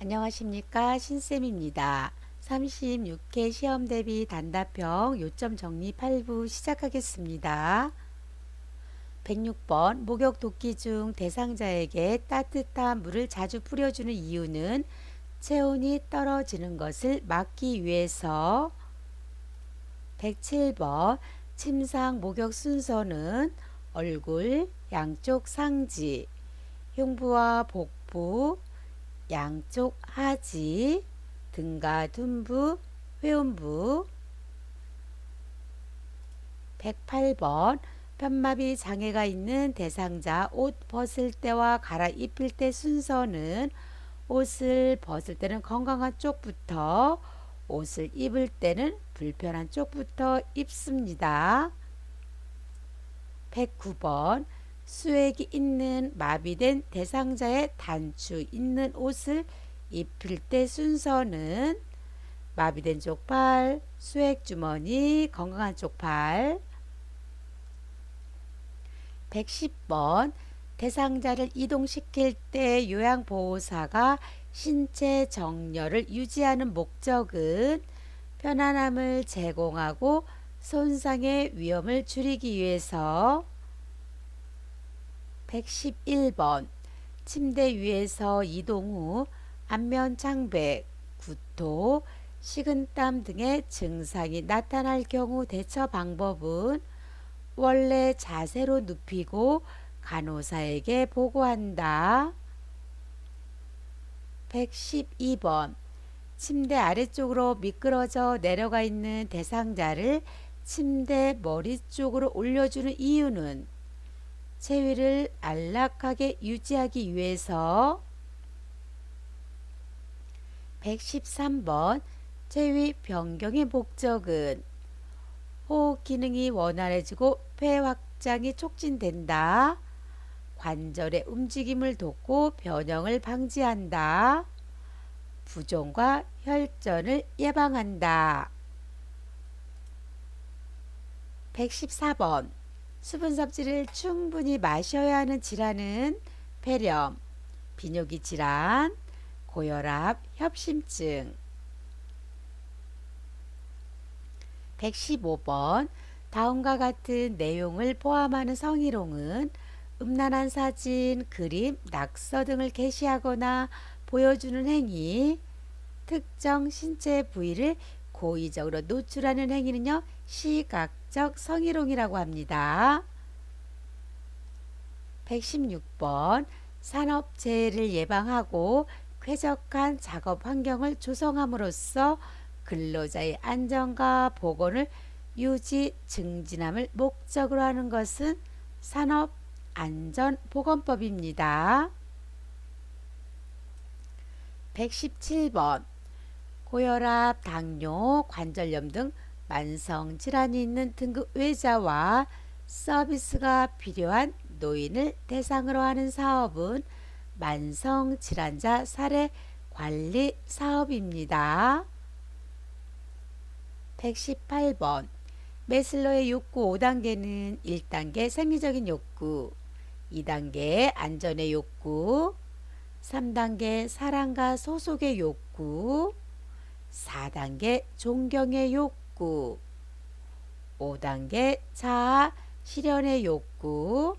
안녕하십니까 신쌤입니다. 36회 시험 대비 단답형 요점 정리 8부 시작하겠습니다. 106번 목욕 도끼 중 대상자에게 따뜻한 물을 자주 뿌려주는 이유는 체온이 떨어지는 것을 막기 위해서 107번 침상 목욕 순서는 얼굴, 양쪽 상지, 흉부와 복부, 양쪽 하지, 등가 둔부, 회음부. 108번. 편마비 장애가 있는 대상자 옷 벗을 때와 갈아입힐 때 순서는 옷을 벗을 때는 건강한 쪽부터 옷을 입을 때는 불편한 쪽부터 입습니다. 109번 수액이 있는 마비된 대상자의 단추 있는 옷을 입힐 때 순서는 마비된 쪽팔, 수액 주머니, 건강한 쪽팔. 110번 대상자를 이동시킬 때 요양보호사가 신체 정렬을 유지하는 목적은 편안함을 제공하고 손상의 위험을 줄이기 위해서 111번 침대 위에서 이동 후 안면 창백, 구토, 식은땀 등의 증상이 나타날 경우 대처 방법은 원래 자세로 눕히고 간호사에게 보고한다. 112번 침대 아래쪽으로 미끄러져 내려가 있는 대상자를 침대 머리 쪽으로 올려주는 이유는 체위를 안락하게 유지하기 위해서 113번 체위 변경의 목적은 호흡 기능이 원활해지고 폐 확장이 촉진된다. 관절의 움직임을 돕고 변형을 방지한다. 부종과 혈전을 예방한다. 114번 수분 섭취를 충분히 마셔야 하는 질환은 폐렴, 비뇨기 질환, 고혈압, 협심증. 115번 다음과 같은 내용을 포함하는 성희롱은 음란한 사진, 그림, 낙서 등을 게시하거나 보여주는 행위, 특정 신체 부위를 고의적으로 노출하는 행위는요, 시각적 성희롱이라고 합니다. 116번 산업재해를 예방하고 쾌적한 작업 환경을 조성함으로써 근로자의 안전과 보건을 유지 증진함을 목적으로 하는 것은 산업안전보건법입니다. 117번 고혈압, 당뇨, 관절염 등 만성 질환이 있는 등급 외자와 서비스가 필요한 노인을 대상으로 하는 사업은 만성 질환자 사례 관리 사업입니다. 118번 메슬로의 욕구 5단계는 1단계 생리적인 욕구, 2단계 안전의 욕구, 3단계 사랑과 소속의 욕구, 4단계 존경의 욕구, 5단계 자아 실현의 욕구,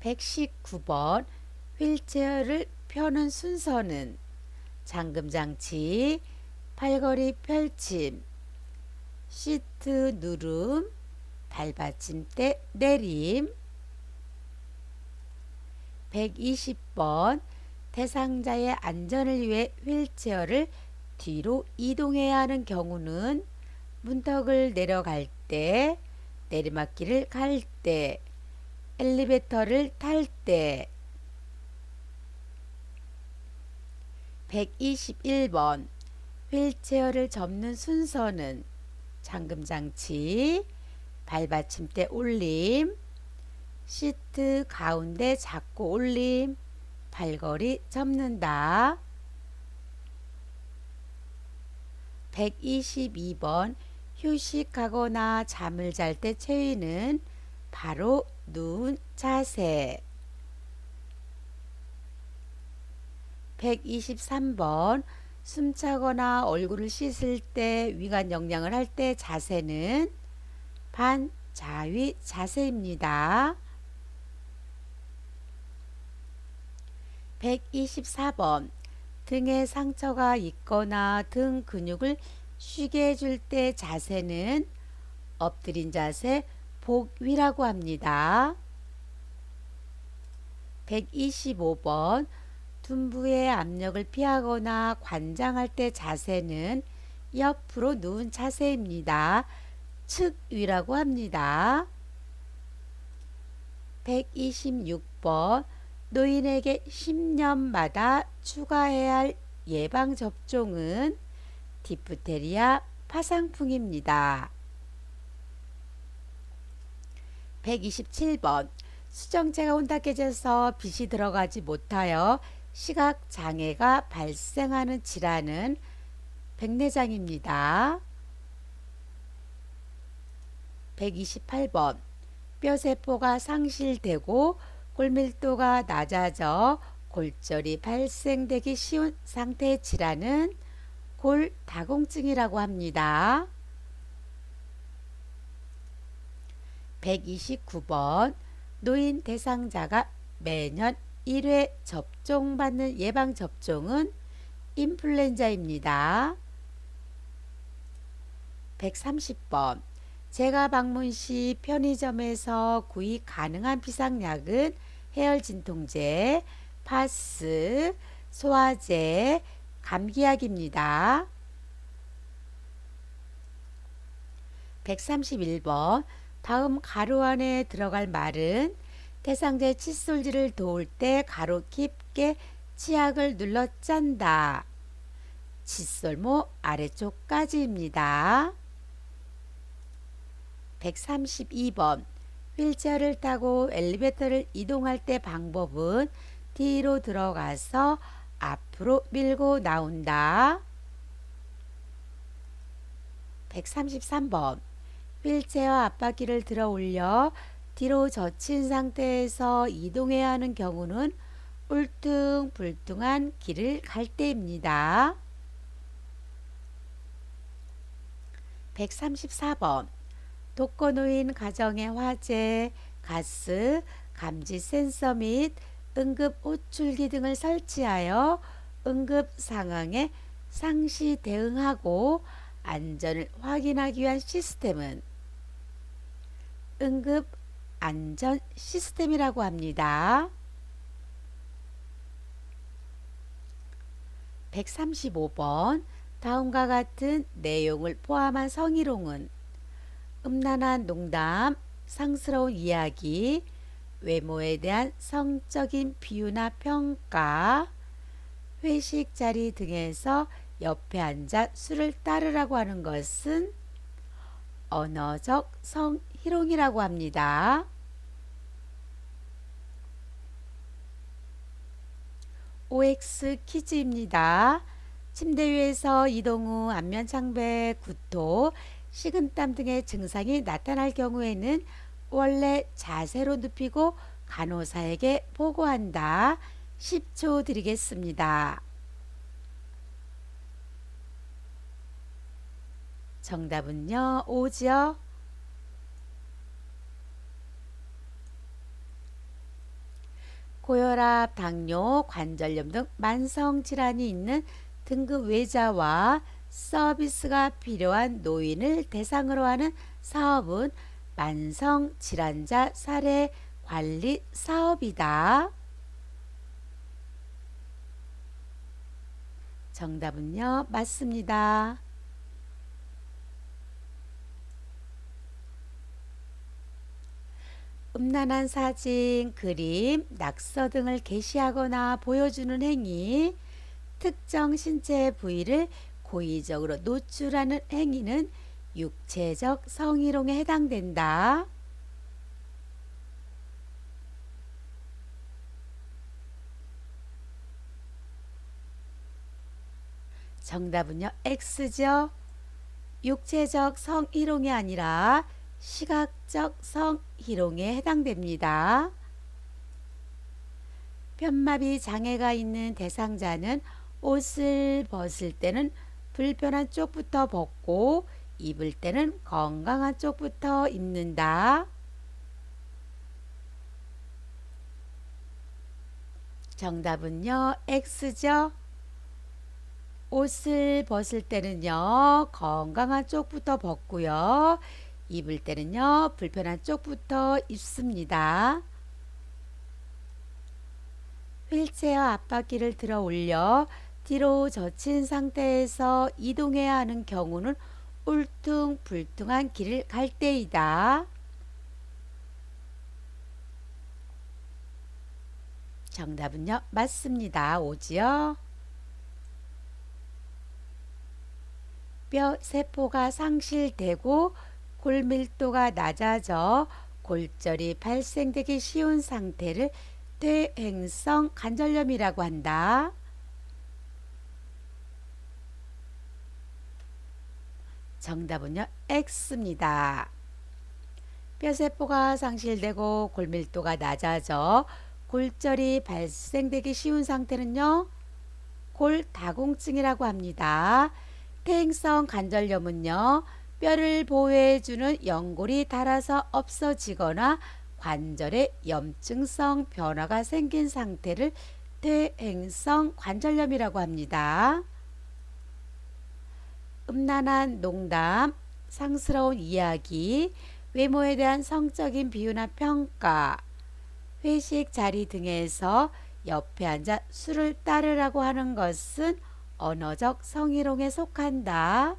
119번 휠체어를 펴는 순서는 잠금장치, 팔걸이 펼침, 시트 누름, 발받침대 내림. 120번 대상자의 안전을 위해 휠체어를 뒤로 이동해야 하는 경우는 문턱을 내려갈 때, 내리막길을 갈 때, 엘리베이터를 탈 때, 121번 휠체어를 접는 순서는 잠금장치, 발받침대 올림, 시트 가운데 잡고 올림, 발걸이 접는다. 122번 휴식하거나 잠을 잘 때 체위는 바로 누운 자세. 123번 숨차거나 얼굴을 씻을 때 위관 영양을 할 때 자세는 반자위 자세입니다. 124번 등에 상처가 있거나 등 근육을 쉬게 해줄 때 자세는 엎드린 자세 복위라고 합니다. 125번 둔부의 압력을 피하거나 관장할 때 자세는 옆으로 누운 자세입니다. 측위라고 합니다. 126번 노인에게 10년마다 추가해야 할 예방접종은 디프테리아 파상풍입니다. 127번 수정체가 혼탁해져서 빛이 들어가지 못하여 시각 장애가 발생하는 질환은 백내장입니다. 128번 뼈세포가 상실되고 골밀도가 낮아져 골절이 발생되기 쉬운 상태의 질환은 골다공증이라고 합니다. 129번 노인 대상자가 매년 1회 접종받는 예방접종은 인플루엔자입니다. 130번 제가 방문 시 편의점에서 구입 가능한 비상약은 해열 진통제, 파스, 소화제, 감기약입니다. 131번 다음 가로 안에 들어갈 말은 대상자의 칫솔질을 도울 때 가로 깊게 치약을 눌러 짠다. 칫솔모 아래쪽까지입니다. 132번 휠체어를 타고 엘리베이터를 이동할 때 방법은 뒤로 들어가서 앞으로 밀고 나온다. 133번 휠체어 앞바퀴를 들어 올려 뒤로 젖힌 상태에서 이동해야 하는 경우는 울퉁불퉁한 길을 갈 때입니다. 134번 독거노인 가정의 화재, 가스, 감지 센서 및 응급 호출기 등을 설치하여 응급 상황에 상시 대응하고 안전을 확인하기 위한 시스템은 응급 안전 시스템이라고 합니다. 135번 다음과 같은 내용을 포함한 성희롱은 음란한 농담, 상스러운 이야기, 외모에 대한 성적인 비유나 평가, 회식 자리 등에서 옆에 앉아 술을 따르라고 하는 것은 언어적 성희롱이라고 합니다. OX 퀴즈입니다. 침대 위에서 이동 후 안면 창배, 구토, 식은땀 등의 증상이 나타날 경우에는 원래 자세로 눕히고 간호사에게 보고한다. 10초 드리겠습니다. 정답은요, 오죠? 고혈압, 당뇨, 관절염 등 만성 질환이 있는 등급 외자와 서비스가 필요한 노인을 대상으로 하는 사업은 만성 질환자 사례 관리 사업이다. 정답은요, 맞습니다. 음란한 사진, 그림, 낙서 등을 게시하거나 보여주는 행위, 특정 신체 부위를 고의적으로 노출하는 행위는 육체적 성희롱에 해당된다. 정답은요, X죠. 육체적 성희롱이 아니라 시각적 성희롱에 해당됩니다. 편마비 장애가 있는 대상자는 옷을 벗을 때는 불편한 쪽부터 벗고 입을 때는 건강한 쪽부터 입는다. 정답은요, X죠. 옷을 벗을 때는요, 건강한 쪽부터 벗고요. 입을 때는요, 불편한 쪽부터 입습니다. 휠체어 앞바퀴를 들어 올려 뒤로 젖힌 상태에서 이동해야 하는 경우는 울퉁불퉁한 길을 갈 때이다. 정답은요, 맞습니다. 오지요. 뼈 세포가 상실되고 골밀도가 낮아져 골절이 발생되기 쉬운 상태를 퇴행성 관절염이라고 한다. 정답은요, X입니다. 뼈세포가 상실되고 골밀도가 낮아져 골절이 발생되기 쉬운 상태는요, 골다공증이라고 합니다. 퇴행성 관절염은요, 뼈를 보호해주는 연골이 닳아서 없어지거나 관절에 염증성 변화가 생긴 상태를 퇴행성 관절염이라고 합니다. 음란한 농담, 상스러운 이야기, 외모에 대한 성적인 비유나 평가, 회식 자리 등에서 옆에 앉아 술을 따르라고 하는 것은 언어적 성희롱에 속한다.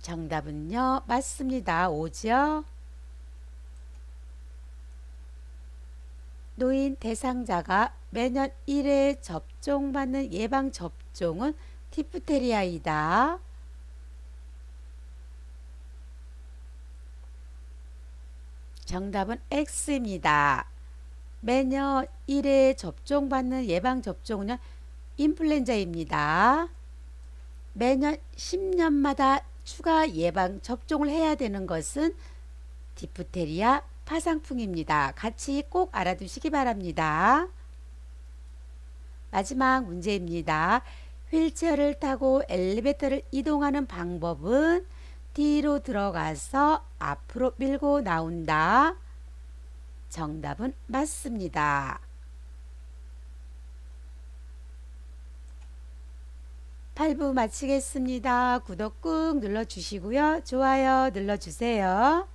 정답은요, 맞습니다. 오죠? 노인 대상자가 매년 1회 접종받는 예방 접종은 디프테리아이다. 정답은 X입니다. 매년 1회 접종받는 예방 접종은 인플루엔자입니다. 매년 10년마다 추가 예방 접종을 해야 되는 것은 디프테리아 파상풍입니다. 같이 꼭 알아두시기 바랍니다. 마지막 문제입니다. 휠체어를 타고 엘리베이터를 이동하는 방법은 뒤로 들어가서 앞으로 밀고 나온다. 정답은 맞습니다. 8부 마치겠습니다. 구독 꾹 눌러주시고요. 좋아요 눌러주세요.